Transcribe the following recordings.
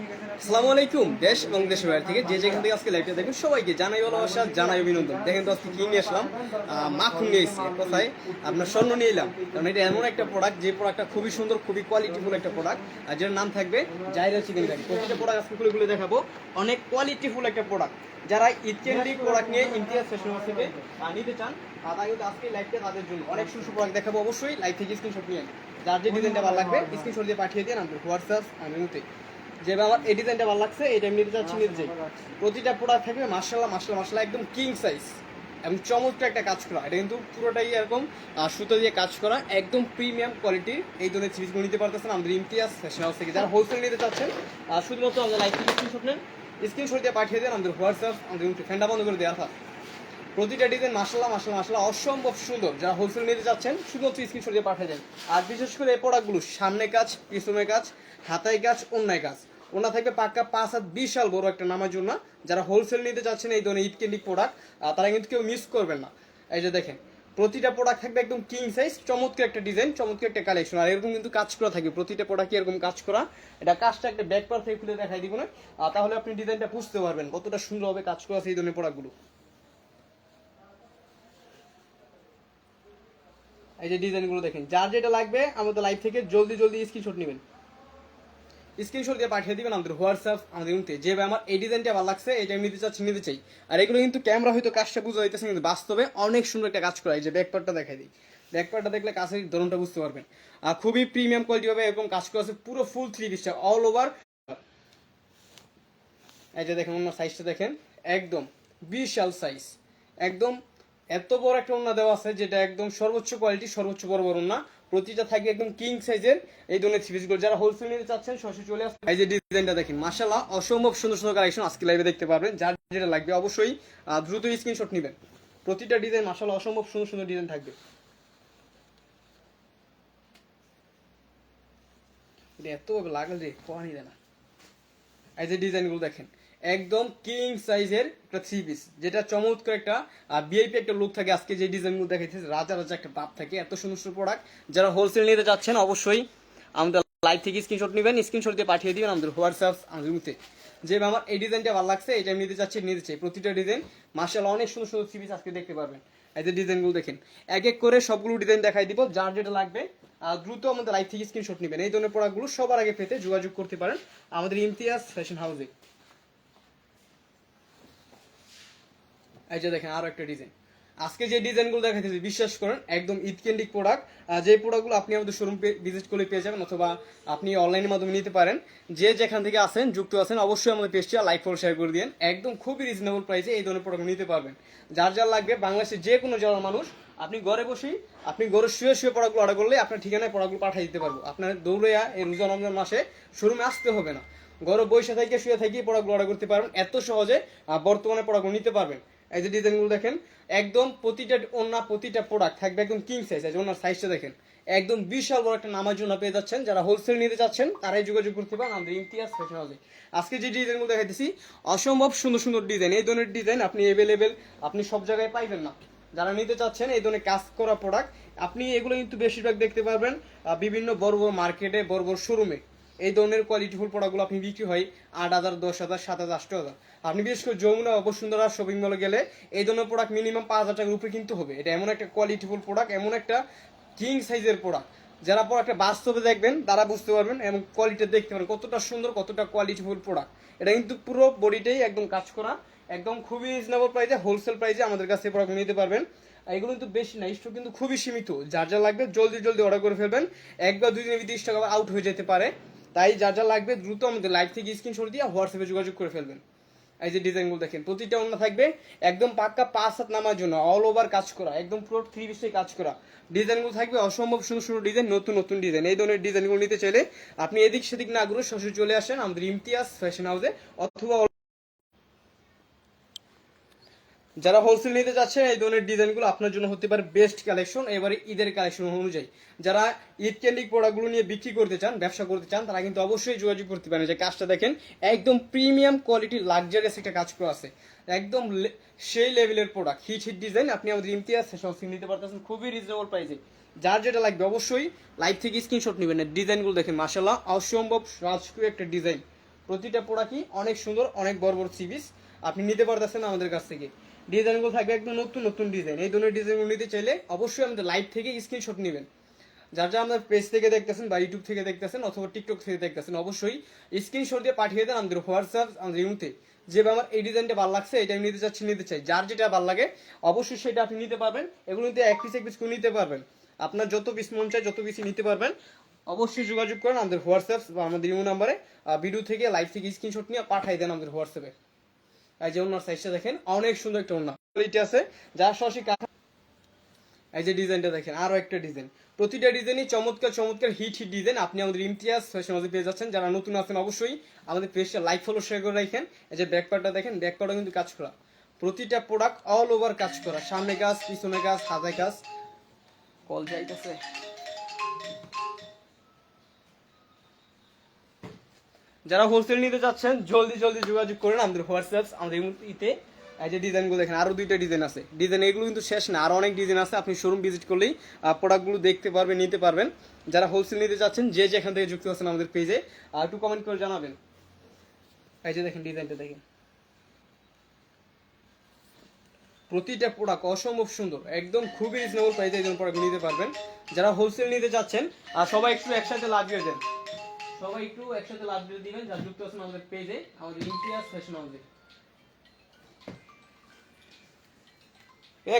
আসসালামু আলাইকুম, দেশ এবং দেশের বাইরে থেকে যে যেখান থেকে আজকে লাইভটা দেখবেন, সবাইকে জানাই ভালোবাসা, জানাই অভিনন্দন। দেখেন তো আজকে কি নিয়ে আসলাম? মাখন নিয়ে এসেছি এক আপনার স্বর্ণ নিয়ে এলাম। কারণ এটা এমন একটা প্রোডাক্ট যে প্রোডাক্টটা খুবই সুন্দর, খুবই কোয়ালিটিফুল একটা প্রোডাক্ট আর যেটার নাম থাকবে জাইরা চিকেন কারি প্রতিটা প্রোডাক্ট আজকে খুলে খুলে দেখাবো। অনেক কোয়ালিটিফুল একটা প্রোডাক্ট যারা ঈদ প্রোডাক্ট নিয়ে ইমতিয়াজ ফ্যাশন থেকে নিতে চান, তারা কিন্তু আজকে লাইভটা তাদের জন্য অনেক সুন্দর প্রোডাক্ট দেখাবো অবশ্যই। লাইভ থেকে স্ক্রিনশট নিয়ে। যার যে ডিজাইনটা ভালো লাগবে স্ক্রিনশট দিয়ে পাঠিয়ে দিন আমাদের হোয়াটসঅ্যাপ মেনুতে যেভাবে আমার এই ডিজাইনটা ভালো লাগছে, এটা আমি নিতে চাচ্ছি নিতে প্রতিটা প্রোডাক্ট থাকবে মার্শাল্লাহ মার্শাল্লাহ মার্শাল্লাহ একদম কিং সাইজ এবং চমৎকার একটা কাজ করা। এটা কিন্তু পুরোটাই এরকম সুতো দিয়ে কাজ করা, একদম প্রিমিয়াম কোয়ালিটির এই ধরনের সিরিজগুলো নিতে পারতেছেন আমাদের ইমতিয়াজ ফ্যাশন থেকে। যারা হোলসেল নিতে চাচ্ছেন শুধুমাত্র আমাদের থেকে স্ক্রিনশট নেন স্ক্রিনশট দিয়ে পাঠিয়ে দেন আমাদের হোয়াটসঅ্যাপ আমাদের ফ্যান্ডা বন্ধ করে দেওয়া থাকে। প্রতিটা ডিজাইন মাসাল্লাহ মাসাল্লাহ মাসাল্লাহ অসম্ভব সুন্দর। যারা হোলসেল নিতে যাচ্ছেন শুধুমাত্র স্ক্রিনশট দিয়ে পাঠিয়ে দেন। আর বিশেষ করে এই প্রোডাক্টগুলো সামনে কাজ, পিছনে কাজ, হাতায় কাজ, অন্যায় কাজ। ওনা থাকবে পাক্কা পাঁচ হাত বিশাল বড় একটা নামার জন্য যারা হোলসেল নিতে চাচ্ছেন এই ধরনের কেন্দ্রিক প্রোডাক্ট তারা কিন্তু কেউ মিস করবেন না। এই যে দেখেন, প্রতিটা প্রোডাক্ট থাকবে একদম কিং সাইজ চমৎকার একটা ডিজাইন চমৎকার একটা কালেকশন আর এরকম কিন্তু কাজ করা থাকবে, প্রতিটা প্রোডাক্ট এরকম কাজ করা? এটা কাজটা একটা ব্যাক পার থেকে খুলে দেখাই দিব না। তাহলে আপনি ডিজাইনটা বুঝতে পারবেন কতটা সুন্দর হবে কাজ করা সেই ধরনের প্রোডাক্টগুলো এই যে ডিজাইনগুলো দেখেন, যার যেটা লাগবে আমাদের লাইভ থেকে জলদি জলদি স্ক্রিনশট নেবেন। স্ক্রিনশট দিয়ে পাঠিয়ে দিবেন আমাদের হোয়াটসঅ্যাপ আমাদের রুমতে যেভাবে আমার এই ডিজাইনটা ভালো লাগছে এটা আমি নিতে চাচ্ছি, নিতে চাই। আর এগুলো কিন্তু ক্যামেরা হয়তো কাজটা বুঝা যাইতেছে কিন্তু বাস্তবে অনেক সুন্দর একটা কাজ করা এই যে ব্যাকপার্টটা দেখাই দিই। ব্যাকপার্টটা দেখলে কাজের ধরনটা বুঝতে পারবেন। আর খুবই প্রিমিয়াম কোয়ালিটি হবে এরকম কাজ করা আছে, পুরো ফুল থ্রি পিসটা অল ওভার এই যে দেখেন, অন্য সাইজটা দেখেন। একদম বিশাল সাইজ একদম এত বড় একটা ওন্না দেওয়া আছে, যেটা একদম সর্বোচ্চ কোয়ালিটি সর্বোচ্চ বড় বড় ওন্না প্রতিটা থাকবে একদম কিং সাইজের এই ধরনের থ্রি পিসগুলো যারা হোলসেল নিতে চাচ্ছেন, সরাসরি চলে আসবে এই যে ডিজাইনটা দেখেন, মাশাআল্লাহ, অসম্ভব সুন্দর সুন্দর কালেকশন আজকে লাইভে দেখতে পারবেন। যার যেটা লাগবে অবশ্যই দ্রুত স্ক্রিনশট নেবেন। প্রতিটা ডিজাইন মাশাআল্লাহ, অসম্ভব সুন্দর সুন্দর ডিজাইন থাকবে। এত লাগল রে কোয়ানি দেয় না। এই যে ডিজাইনগুলো দেখেন একদম কিং সাইজের একটা থ্রি পিস যেটা চমৎকার একটা বিআইপি একটা লুক থাকে আজকে যে ডিজাইনগুলো দেখাইতেছে, রাজা রাজা একটা ভাব থাকে, এত সুন্দর সুন্দর প্রোডাক্ট যারা হোলসেল নিতে চাচ্ছেন, অবশ্যই আমাদের লাইভ থেকে স্ক্রিনশট নেবেন স্ক্রিনশট দিয়ে পাঠিয়ে দিবেন আমাদের হোয়াটসঅ্যাপ আমাদের মুতে যে আমার এই ডিজাইনটা ভালো লাগছে, এটা আমি নিতে চাচ্ছি, নিতে চাই। প্রতিটা ডিজাইন মার্শাল অনেক সুন্দর সুন্দর থ্রি পিস আজকে দেখতে পারবেন। এই যে ডিজাইনগুলো দেখেন, এক এক করে সবগুলো ডিজাইন দেখাই দিব, যার যেটা লাগবে দ্রুত আমাদের লাইভ থেকে স্ক্রিনশট নেবেন। এই ধরনের প্রোডাক্টগুলো সবার আগে পেতে যোগাযোগ করতে পারেন আমাদের ইমতিয়াজ ফ্যাশন হাউসে এই যে দেখেন আরও একটা ডিজাইন আজকে যে ডিজাইনগুলো দেখাইতেছি, বিশ্বাস করেন, একদম ঈদ কেন্দ্রিক প্রোডাক্ট যে প্রোডাক্টগুলো আপনি আমাদের শোরুম ভিজিট করে পেয়ে যাবেন অথবা আপনি অনলাইনের মাধ্যমে নিতে পারেন, যে যেখান থেকে আসেন যুক্ত আছেন, অবশ্যই আমাদের পেজটি লাইক ফলো শেয়ার করে দিন একদম খুবই রিজনেবল প্রাইসে এই ধরনের প্রোডাক্ট নিতে পারবেন। যার যার লাগবে, বাংলাদেশের যে কোনো জেলার মানুষ, আপনি ঘরে বসেই, আপনি ঘরে শুয়ে শুয়ে প্রোডাক্টগুলো অর্ডার করলে আপনার ঠিকানায় প্রোডাক্টগুলো পাঠিয়ে দিতে পারব। আপনার দৌড়িয়া এই রোজা রমজান মাসে শোরুমে আসতে হবে না। ঘরে বসে থেকে, শুয়ে থেকে প্রোডাক্টগুলো অর্ডার করতে পারবেন। এত সহজে বর্তমানে প্রোডাক্টগুলো নিতে পারবেন। এই যে ডিজাইনগুলো দেখেন, একদম প্রতিটা অন্য প্রতিটা প্রোডাক্ট থাকবে একদম কিং সাইজ যে ওনার সাইজটা দেখেন। একদম বিশাল বড় একটা নামার জন্য পেয়ে যাচ্ছেন, যারা হোলসেল নিতে চাচ্ছেন, তারাই যোগাযোগ করতে পারেন আমাদের ইমতিয়াজ ফ্যাশন হাউসে আজকে যে ডিজাইনগুলো দেখাইতেছি, অসম্ভব সুন্দর সুন্দর ডিজাইন এই ধরনের ডিজাইন আপনি অ্যাভেলেবেল আপনি সব জায়গায় পাইবেন না। যারা নিতে চাচ্ছেন, এই ধরনের কাজ করা প্রোডাক্ট আপনি এগুলো কিন্তু বেশিরভাগ দেখতে পারবেন বিভিন্ন বড় বড় মার্কেটে বড় বড় শোরুমে এই ধরনের কোয়ালিটিফুল প্রোডাক্টগুলো আপনি বিক্রি হয় আট হাজার, দশ হাজার, সাত হাজার আট হাজার। আপনি বিশেষ করে যমুনা বসুন্ধরা শপিং মলে গেলে এই ধরনের প্রোডাক্ট মিনিমাম পাঁচ হাজার টাকার উপরে কিনতে হবে। এটা এমন একটা কোয়ালিটিফুল প্রোডাক্ট এমন একটা কিং সাইজের প্রোডাক্ট যারা প্রোডাক্টটা বাস্তবে দেখবেন, তারা বুঝতে পারবেন এবং কোয়ালিটি দেখতে পারবেন কতটা সুন্দর, কতটা কোয়ালিটিফুল প্রোডাক্ট এটা কিন্তু পুরো বডিটাই একদম কাজ করা, একদম খুবই রিজনেবল প্রাইসে হোলসেল প্রাইসে আমাদের কাছে প্রোডাক্ট নিতে পারবেন। এগুলো কিন্তু বেশি না স্টক কিন্তু খুবই সীমিত। যার যা লাগবে জলদি জলদি অর্ডার করে ফেলবেন। এক বা দুই দিনের তিরিশ টাকা আউট হয়ে যেতে পারে। তাই যা যা লাগবে দ্রুত আমাদের লাইভ থেকে স্ক্রিনশট দিয়ে হোয়াটসঅ্যাপে যোগাযোগ করে ফেলবেন। এই যে ডিজাইনগুলো দেখেন, প্রতিটা অন্য থাকবে একদম পাক্কা পাঁচ হাত নামার জন্য অল ওভার কাজ করা, একদম পুরো থ্রি পিসে কাজ করা। ডিজাইনগুলো থাকবে অসম্ভব সুন্দর সুন্দর ডিজাইন নতুন নতুন ডিজাইন এই ধরনের ডিজাইনগুলো নিতে চাইলে আপনি এদিক সেদিক না ঘুরে সরাসরি চলে আসেন আমাদের ইমতিয়াজ ফ্যাশন হাউসে অথবা যারা হোলসেল নিতে যাচ্ছেন এই ধরনের ডিজাইনগুলো আপনার জন্য হতে পারে বেস্ট কালেকশন এবারে ঈদের কালেকশন অনুযায়ী। যারা ঈদ ক্যান্ডিক প্রোডাক্টগুলো নিয়ে বিক্রি করতে চান, ব্যবসা করতে চান, তারা কিন্তু অবশ্যই যোগাযোগ করতে পারেন। যে কাজটা দেখেন, একদম প্রিমিয়াম কোয়ালিটির লাক্সারিয়াস একটা কাজ করা আছে। একদম সেই লেভেলের প্রোডাক্ট হিট হিট ডিজাইন আপনি আমাদের ইমতিয়াজ সেসব নিতে পারতেছেন খুবই রিজনেবল প্রাইসে যার যেটা লাগবে অবশ্যই লাইভ থেকে স্ক্রিনশট নেবেন। ডিজাইনগুলো দেখেন মাসাল্লাহ অসম্ভব রাজকীয় একটা ডিজাইন প্রতিটা প্রোডাক্টই অনেক সুন্দর, অনেক বড় বড় সিবিস আপনি নিতে পারতেছেন আমাদের কাছ থেকে। ডিজাইনগুলো থাকবে একদম নতুন নতুন ডিজাইন এই ধরনের ডিজাইনগুলো নিতে চাইলে অবশ্যই আমাদের লাইভ থেকে স্ক্রিনশট নেবেন। যার যা আমাদের পেজ থেকে দেখতেছেন বা ইউটিউব থেকে দেখতেছেন অথবা টিকটক থেকে দেখতেছেন, অবশ্যই স্ক্রিনশট দিয়ে পাঠিয়ে দেন আমাদের হোয়াটসঅ্যাপ আমাদের ইউতে যে আমার এই ডিজাইনটা ভালো লাগছে, এটা আমি নিতে চাচ্ছি, নিতে চাই। যার যেটা ভালো লাগে, অবশ্যই সেটা আপনি নিতে পারবেন। এগুলো নিতে এক পিস এক পিস করে নিতে পারবেন। আপনার যত পিস মন চায়, যত পিস নিতে পারবেন। অবশ্যই যোগাযোগ করেন আমাদের হোয়াটসঅ্যাপ বা আমাদের ইউ নাম্বারে ভিডিও থেকে লাইভ থেকে স্ক্রিনশট নিয়ে পাঠিয়ে দেন আমাদের হোয়াটসঅ্যাপে এই যে ওনার সাইজটা দেখেন, অনেক সুন্দর একটা ওনা কোয়ালিটি আছে, যার সরাসরি এই যে ডিজাইনটা দেখেন, আরও একটা ডিজাইন প্রতিটা ডিজাইনই চমৎকার চমৎকার হিট হিট ডিজাইন আপনি আমাদের ইমতিয়াজ ফ্যাশন হাউসে পেয়ে যাচ্ছেন। যারা নতুন আছেন অবশ্যই আমাদের পেজটা লাইক ফলো শেয়ার করে রাখেন। এই যে ব্যাকপার্টটা দেখেন ব্যাকপার্টও কিন্তু কাজ করা। প্রতিটা প্রোডাক্ট অল ওভার কাজ করা। সামনে কাজ, পিছনে কাজ হাতে কাজ। কল যাইতেছে যারা হোলসেল নিতে চাচ্ছেন, জলদি জলদি যোগাযোগ করেন আমাদের হোয়াটসঅ্যাপ, আমাদের ইতে এই যে ডিজাইনগুলো দেখেন আরও দুইটা ডিজাইন আছে। ডিজাইন এগুলো কিন্তু শেষ না, আরও অনেক ডিজাইন আছে, আপনি শোরুম ভিজিট করলেই প্রোডাক্টগুলো দেখতে পারবেন, নিতে পারবেন। যারা হোলসেল নিতে চাচ্ছেন, যে যেখান থেকে যুক্ত আছেন আমাদের পেজে আর একটু কমেন্ট করে জানাবেন। এই যে দেখেন ডিজাইনটা দেখেন। প্রতিটা প্রোডাক্ট অসম্ভব সুন্দর, একদম খুবই রিজনেবল প্রাইসে এই প্রোডাক্ট নিতে পারবেন। যারা হোলসেল নিতে চাচ্ছেন আর সবাই একটু একসাথে লাভ দেন। সবাই একটু একসাথে লাভ দিয়ে দিবেন যারা যুক্ত আছেন আমাদের পেজে আমাদের ইমতিয়াজ ফ্যাশন হাউসে এ।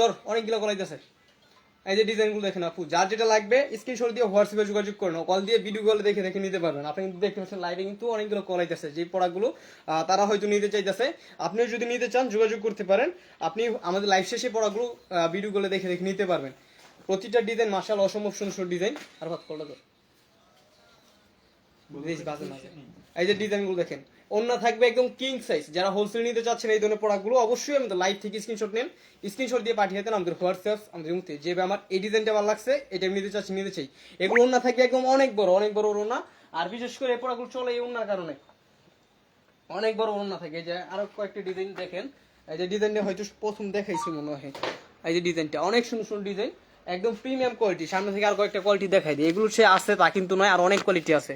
ধর অনেকগুলো এই যে ডিজাইনগুলো দেখেন আপু যার যেটা লাগবে স্ক্রিনশট দিয়ে হোয়াটসঅ্যাপে যোগাযোগ করেন কল দিয়ে ভিডিও কলে দেখে দেখে নিতে পারবেন। আপনি কিন্তু দেখতে পাচ্ছেন লাইভে কিন্তু অনেকগুলো কল আইতেছে যে আহ, তারা হয়তো নিতে চাইতেছে। আপনিও যদি নিতে চান যোগাযোগ করতে পারেন। আপনি আমাদের লাইভ শেষে প্রোডাক্টগুলো ভিডিও কলে দেখে দেখে নিতে পারবেন। প্রতিটা ডিজাইন মার্শাল অসম্ভব সুন্দর ডিজাইন আর ভাত কলটা বেশ বাজে না এই যে ডিজাইনগুলো দেখেন অন্য থাকবে একদম কিং সাইজ যারা হোলসেল নিতে চাচ্ছেন এই ধরনের প্রোডাক্টগুলো অবশ্যই আমাদের লাইভ থেকে স্ক্রিনশট নেন। স্ক্রিনশট দিয়ে পাঠিয়ে দেন আমাদের হোয়াটসঅ্যাপ আমাদের মুহূর্তে যে আমার এই ডিজাইনটা ভালো লাগছে এটা আমি নিতে চাচ্ছি নিতে চাই। এগুলো অন্য থাকবে একদম অনেক বড় অনেক বড় ওড়না আর বিশেষ করে এই প্রোডাক্টগুলো চলে এই ওড়নার কারণে। অনেক বড় ওড়না থাকে। এই যে আরও কয়েকটা ডিজাইন দেখেন। এই যে ডিজাইনটা হয়তো প্রথম দেখাইছি মনে হয়। এই যে ডিজাইনটা অনেক সুন্দর সুন্দর ডিজাইন একদম প্রিমিয়াম কোয়ালিটি সামনে থেকে আর কয়েকটা কোয়ালিটি দেখাই দিই। এগুলো সে আছে তা কিন্তু নয় আর অনেক কোয়ালিটি আছে।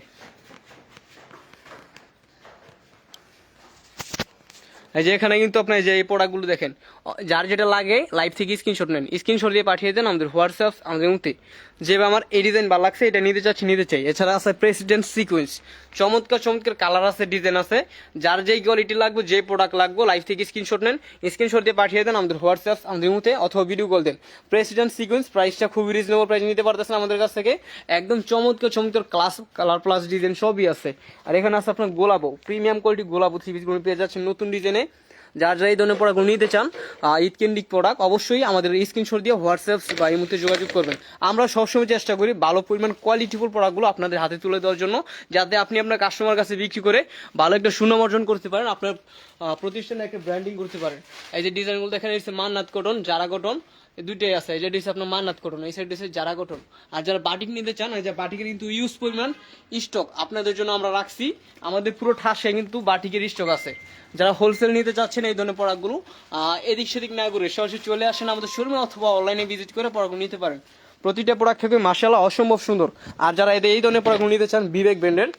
এই যে এখানে কিন্তু আপনার যে এই প্রোডাক্টগুলো দেখেন, যার যেটা লাগে লাইভ থেকে স্ক্রিনশট নেন। স্ক্রিনশট দিয়ে পাঠিয়ে দেন আমাদের হোয়াটসঅ্যাপ আমাদের মুহূর্তে যে আমার এই ডিজাইন ভালো লাগছে, এটা নিতে চাচ্ছি, নিতে চাই। এছাড়া আছে প্রেসিডেন্ট সিকোয়েন্স চমৎকার চমৎকার কালার আছে ডিজাইন আছে। যার যেই কোয়ালিটি লাগবে যে প্রোডাক্ট লাগবে লাইভ থেকে স্ক্রিনশট নেন। স্ক্রিনশট দিয়ে পাঠিয়ে দেন আমাদের হোয়াটসঅ্যাপ আমাদের মুহূর্তে অথবা ভিডিও কল দেন। প্রেসিডেন্ট সিকোয়েন্স প্রাইসটা খুবই রিজনেবল প্রাইস নিতে পারতেছেন আমাদের কাছ থেকে। একদম চমৎকার চমৎকার ক্লাস কালার প্লাস ডিজাইন সবই আছে। আর এখানে আছে আপনার গোলাপো প্রিমিয়াম কোয়ালিটি গোলাপো থ্রি পিসগুলো পেয়ে যাচ্ছেন নতুন ডিজাইনে যার যারা এই ধরনের প্রোডাক্টগুলো নিতে চান ঈদ কেন্দ্রিক প্রোডাক্ট অবশ্যই আমাদের স্ক্রিনশট দিয়ে হোয়াটসঅ্যাপ বা এই মুহূর্তে যোগাযোগ করবেন। আমরা সবসময় চেষ্টা করি ভালো পরিমাণ কোয়ালিটিফুল প্রোডাক্টগুলো আপনাদের হাতে তুলে দেওয়ার জন্য, যাতে আপনি আপনার কাস্টমার কাছে বিক্রি করে ভালো একটা সুনাম অর্জন করতে পারেন, আপনার প্রতিষ্ঠানে একটা ব্র্যান্ডিং করতে পারেন। এই যে ডিজাইনগুলো দেখেন, এই মান্নাত কটন জারা কটন দুইটাই আছে। এই যে ডিস আপনার মান্নাত কটন এই সাইড ডিসে জারা কটন আর যারা বাটিক নিতে চান, এই যে বাটিকের কিন্তু ইউজ পরিমাণ স্টক আপনাদের জন্য আমরা রাখছি। আমাদের পুরো ঠাসে কিন্তু বাটিকের স্টক আছে। যারা হোলসেল নিতে চাচ্ছেন এই ধরনের প্রোডাক্টগুলো এদিক সেদিক না করে সরাসরি চলে আসেন আমাদের শোরুমে অথবা অনলাইনে ভিজিট করে প্রোডাক্টগুলো নিতে পারেন। প্রতিটা প্রোডাক্ট থেকে মাসাল্লাহ অসম্ভব সুন্দর। আর যারা এদের এই ধরনের প্রোডাক্টগুলো নিতে চান বিবেক ব্র্যান্ডের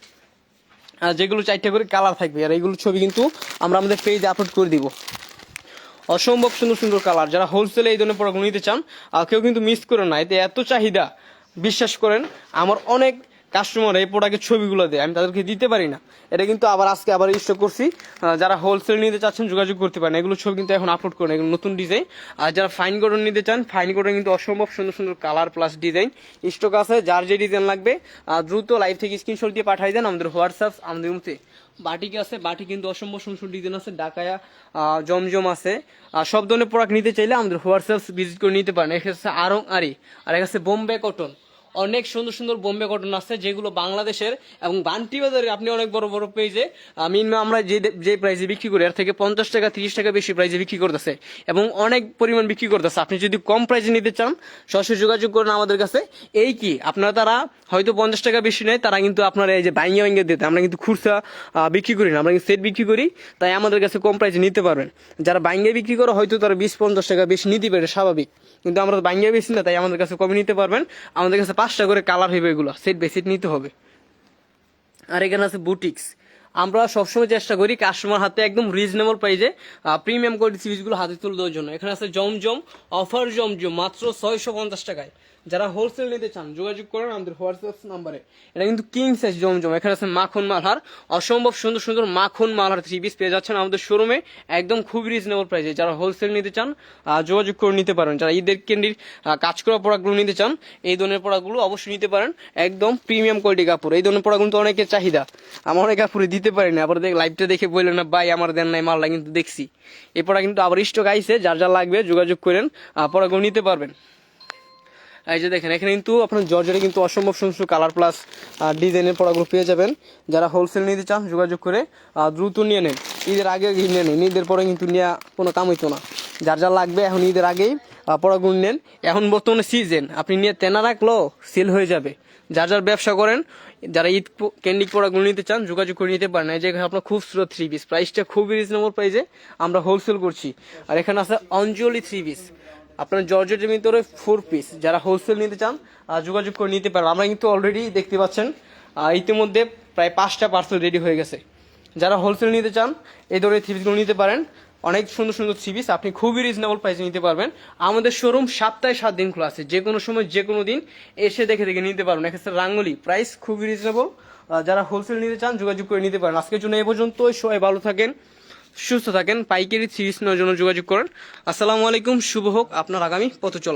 যেগুলো চারটে করে কালার থাকবে। আর এইগুলো ছবি কিন্তু আমরা আমাদের পেজে আপলোড করে দিব। অসম্ভব সুন্দর সুন্দর কালার যারা হোলসেলে এই ধরনের প্রোডাক্ট নিতে চান কেউ কিন্তু মিস করেন না। এতে এত চাহিদা। বিশ্বাস করেন, আমার অনেক কাস্টমার এই প্রোডাক্টের ছবিগুলো দেয়, আমি তাদেরকে দিতে পারি না। এটা কিন্তু আবার আজকে আবার স্টক করছি। যারা হোলসেল নিতে চাচ্ছেন, যোগাযোগ করতে পারেন। এগুলো ছবি কিন্তু এখন আপলোড করেন এগুলো নতুন ডিজাইন আর যারা ফাইন কটন নিতে চান ফাইন কটন কিন্তু অসম্ভব সুন্দর সুন্দর কালার প্লাস ডিজাইন স্টক আছে, যার যে ডিজাইন লাগবে দ্রুত লাইভ থেকে স্ক্রিনশট দিয়ে পাঠাই দেন আমাদের হোয়াটসঅ্যাপ আমাদের মধ্যে বাটিক আছে, বাটি কিন্তু অসম্ভব সুন্দর ডিজাইন আছে, ডাকায়া জমজম আছে। আর সব ধরনের প্রোডাক্ট নিতে চাইলে আমাদের হোয়াটসঅ্যাপ ভিজিট করে নিতে পারেন। এখানে আছে আরং আরি, আর এখানে আছে বোম্বে কটন অনেক সুন্দর সুন্দর বোম্বে কটন আছে, যেগুলো বাংলাদেশের এবং বান্টি বাজারে আপনি অনেক বড় বড় পেজে মিনিমাম আমরা যে যে প্রাইসে বিক্রি করি, এর থেকে পঞ্চাশ টাকা, তিরিশ টাকা বেশি প্রাইসে বিক্রি করতেছে এবং অনেক পরিমাণ বিক্রি করতেছে। আপনি যদি কম প্রাইসে নিতে চান, সরাসরি যোগাযোগ করেন আমাদের কাছে। এই কি? আপনারা তারা হয়তো পঞ্চাশ টাকা বেশি নেয়, তারা কিন্তু আপনার এই যে বাইঙ্গে বাইঙ্গে দিতে, আমরা কিন্তু খুচরা বিক্রি করি না, আমরা কিন্তু সেট বিক্রি করি, তাই আমাদের কাছে কম প্রাইসে নিতে পারবেন। যারা বাইঙ্গে বিক্রি করে, হয়তো তারা বিশ, পঞ্চাশ টাকা বেশি নিতে পারে, স্বাভাবিক। কিন্তু আমরা বাইঙ্গে বেশি না, তাই আমাদের কাছে কমে নিতে পারবেন। আমাদের কাছে পাঁচটা করে কালার হইবে এগুলো। সেট বাই সেট নিতে হবে। আর এখানে আছে বুটিক্স আমরা সবসময় চেষ্টা করি কাস্টমার হাতে একদম রিজনেবল প্রাইসে প্রিমিয়াম কোয়ালিটি সিরিজগুলো হাতে তুলে দেওয়ার জন্য। এখানে আছে জমজম অফার জমজম, মাত্র ছয়শো পঞ্চাশ টাকায়। যারা হোলসেল নিতে চান, যোগাযোগ করেন আমাদের হোয়াটসঅ্যাপ নাম্বারে এটা কিন্তু কিং সাইজ জমজম। এখানে আছে মাখন মালহার। অসম্ভব সুন্দর সুন্দর মাখন মালহার থ্রি পিস পেয়ে যাচ্ছেন আমাদের শোরুমে একদম খুবই রিজনেবল প্রাইসে যারা হোলসেল নিতে চান যোগাযোগ করে নিতে পারেন। যারা ঈদের ক্যান্ডির কাজ করা প্রোডাক্টগুলো নিতে চান, এই ধরনের প্রোডাক্টগুলো অবশ্যই নিতে পারেন। একদম প্রিমিয়াম কোয়ালিটি কাপড়। এই ধরনের প্রোডাক্টগুলো তো অনেকের চাহিদা। আমার অনেক কাপড়ে দিতে পারি না। আবার দেখ লাইভটা দেখে বললেন না, ভাই, আমার দেন নাই, মালটা কিন্তু দেখছি। এই প্রোডাক্ট কিন্তু আবার স্টক আইসে যার যা লাগবে, যোগাযোগ করেন প্রোডাক্টগুলো নিতে পারবেন। এই যে দেখেন, এখানে কিন্তু আপনার জর্জরে কিন্তু অসম্ভব সুন্দর কালার প্লাস ডিজাইনের পড়াগুলো পেয়ে যাবেন। যারা হোলসেল নিতে চান, যোগাযোগ করে দ্রুত নিয়ে নেন। ঈদের আগে নিয়ে নেন। ঈদের পরে কিন্তু নেওয়া কোনো কাম হইতো না। যার যা লাগবে এখন ঈদের আগেই পড়াগুলো নেন। এখন বর্তমানে সিজন আপনি নিয়ে তেনা রাখল সেল হয়ে যাবে। যার যার ব্যবসা করেন, যারা ঈদ প- ক্যান্ডি প্রোডাক্টগুলো নিতে চান, যোগাযোগ করে নিতে পারেন। এই যে আপনার সুন্দর থ্রি পিস প্রাইসটা খুবই রিজনেবল প্রাইসে আমরা হোলসেল করছি। আর এখানে আছে অঞ্জলি থ্রি পিস আপনার জর্জেটের ভিতরে ফোর পিস যারা হোলসেল নিতে চান যোগাযোগ করে নিতে পারেন। আমরা কিন্তু অলরেডি দেখতে পাচ্ছেন ইতিমধ্যে প্রায় পাঁচটা পার্সেল রেডি হয়ে গেছে। যারা হোলসেল নিতে চান, এই ধরনের থ্রি পিসগুলো নিতে পারেন। অনেক সুন্দর সুন্দর থ্রি পিস আপনি খুবই রিজনেবল প্রাইসে নিতে পারবেন। আমাদের শোরুম সপ্তাহে সাত দিন খোলা আছে। যে কোনো সময় যে কোনো দিন এসে দেখে দেখে নিতে পারবেন। এক্ষেত্রে রাঙ্গুলি প্রাইস খুবই রিজনেবল যারা হোলসেল নিতে চান, যোগাযোগ করে নিতে পারেন। আজকের জন্য এই পর্যন্তই। সবাই ভালো থাকেন। সুস্থ থাকেন, পাইকারি সিরিজ নেওয়ার জন্য যোগাযোগ করেন। আসসালামু আলাইকুম, শুভ হোক, আপনার আগামী পথ চল